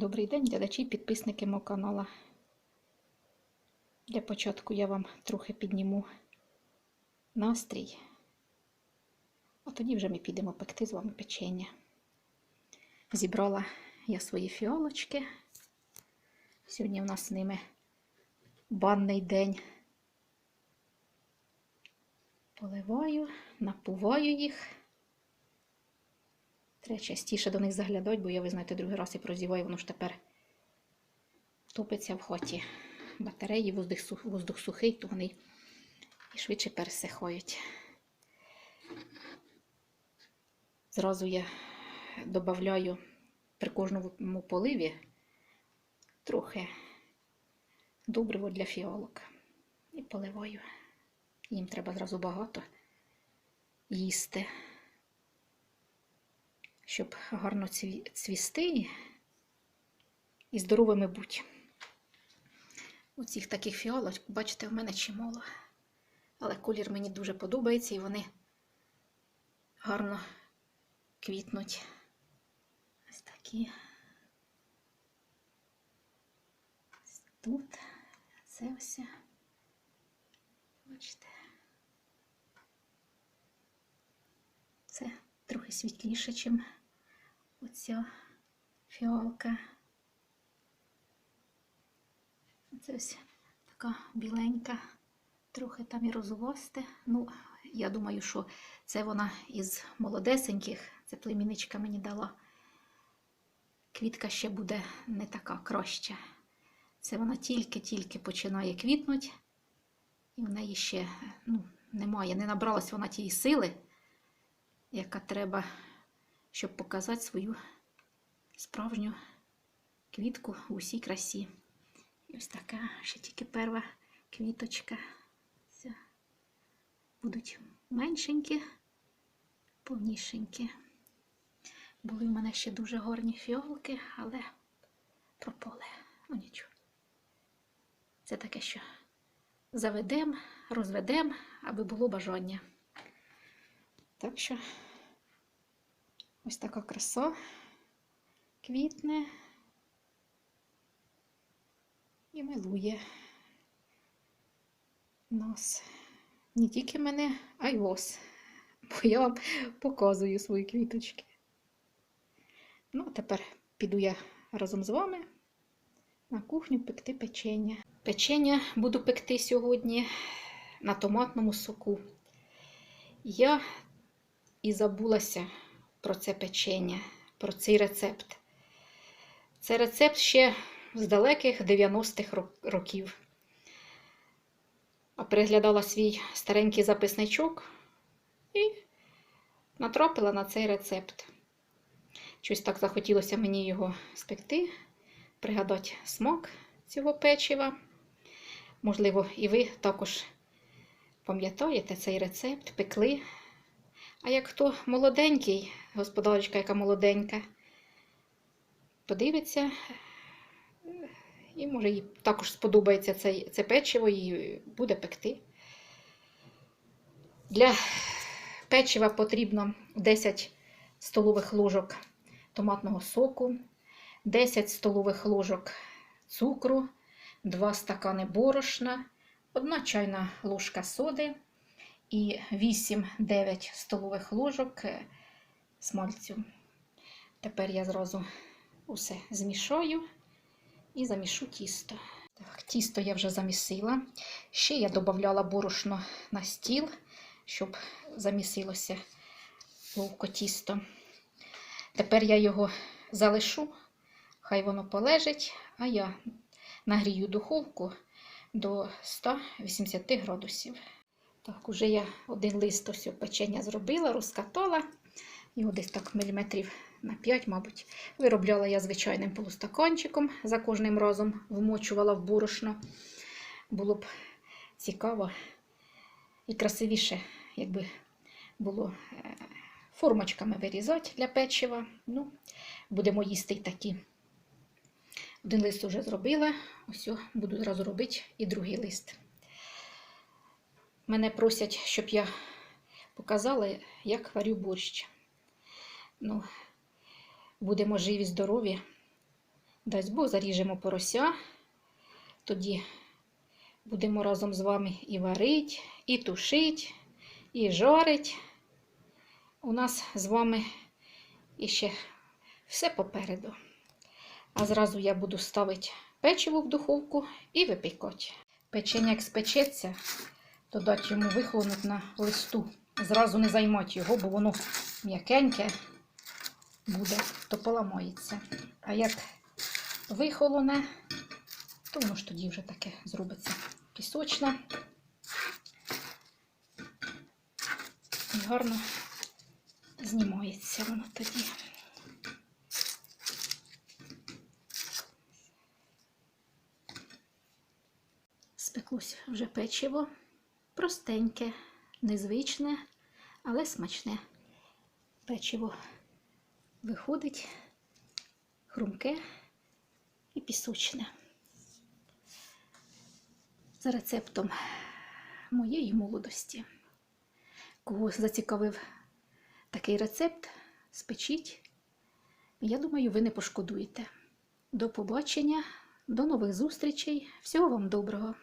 Добрий день, глядачі, підписники мого каналу. Для початку я вам трохи підніму настрій, а тоді вже ми підемо пекти з вами печення. Зібрала я свої фіолочки. Сьогодні в нас з ними банний день. Поливаю, напуваю їх. Треба частіше до них заглядати, бо я, ви знаєте, другий раз і прозіваю, воно ж тепер топиться в хаті. Батареї, воздух, воздух сухий, то вони і швидше пересихають. Зразу я додаю при кожному поливі трохи добриво для фіолок. І поливаю. Їм треба зразу багато їсти щоб гарно цвісти і здоровими бути. Оцих таких фіалок, бачите, в мене чимало. Але колір мені дуже подобається і вони гарно квітнуть. Ось такі. Ось тут. Це все. Бачите. Це трохи світліше, ніж оця фіалка. Це ось така біленька, трохи там і розовосте. Ну, я думаю, що це вона із молодесеньких, це племінничка мені дала. Квітка ще буде не така краща. Це вона тільки-тільки починає квітнути, і в неї ще ну, немає, не набралась вона тієї сили яка треба, щоб показати свою справжню квітку в усій красі. І ось така ще тільки перша квіточка. Все. Будуть меншенькі, повнішенькі. Були в мене ще дуже гарні фіолки, але пропали. Ну нічого. Це таке, що заведемо, розведемо, аби було бажання. Так що ось така краса квітне і милує нас. Не тільки мене, а й вас. Бо я вам показую свої квіточки. Ну, а тепер піду я разом з вами на кухню пекти печення. Печення буду пекти сьогодні на томатному соку. Я і забулася про це печення, про цей рецепт. Це рецепт ще з далеких 90-х років. А переглядала свій старенький записничок і натрапила на цей рецепт. Щось так захотілося мені його спекти, пригадати смак цього печива. Можливо, і ви також пам'ятаєте цей рецепт, пекли. А як хто молоденький, господарочка, яка молоденька, подивиться, і може їй також сподобається це, це печиво і буде пекти. Для печива потрібно 10 столових ложок томатного соку, 10 столових ложок цукру, 2 стакани борошна, 1 чайна ложка соди і 8-9 столових ложок е, смальцю. Тепер я зразу усе змішаю і замішу тісто. Так, тісто я вже замісила. Ще я додавала борошно на стіл, щоб замісилося ловко тісто. Тепер я його залишу, хай воно полежить, а я нагрію духовку до 180 градусів. Так, уже я один лист ось печення зробила, розкатала. Його десь так міліметрів на 5, мабуть. Виробляла я звичайним полустаканчиком, за кожним разом вмочувала в борошно. Було б цікаво і красивіше, якби було е, формочками вирізати для печива. Ну, будемо їсти й такі. Один лист вже зробила, ось буду зразу робити і другий лист. Мене просять, щоб я показала, як варю борщ. Ну, будемо живі, здорові. Дасть Бог, заріжемо порося. Тоді будемо разом з вами і варить, і тушить, і жарить. У нас з вами іще все попереду. А зразу я буду ставити печиво в духовку і випікати. Печення як спечеться, то дати йому вихолонути на листу. Зразу не займати його, бо воно м'якеньке буде, то поламається. А як вихолоне, то воно ж тоді вже таке зробиться пісочне. І гарно знімається воно тоді. Спеклось вже печиво. Простеньке, незвичне, але смачне. Печиво виходить хрумке і пісочне. За рецептом моєї молодості. Кого зацікавив такий рецепт, спечіть. Я думаю, ви не пошкодуєте. До побачення, до нових зустрічей. Всього вам доброго!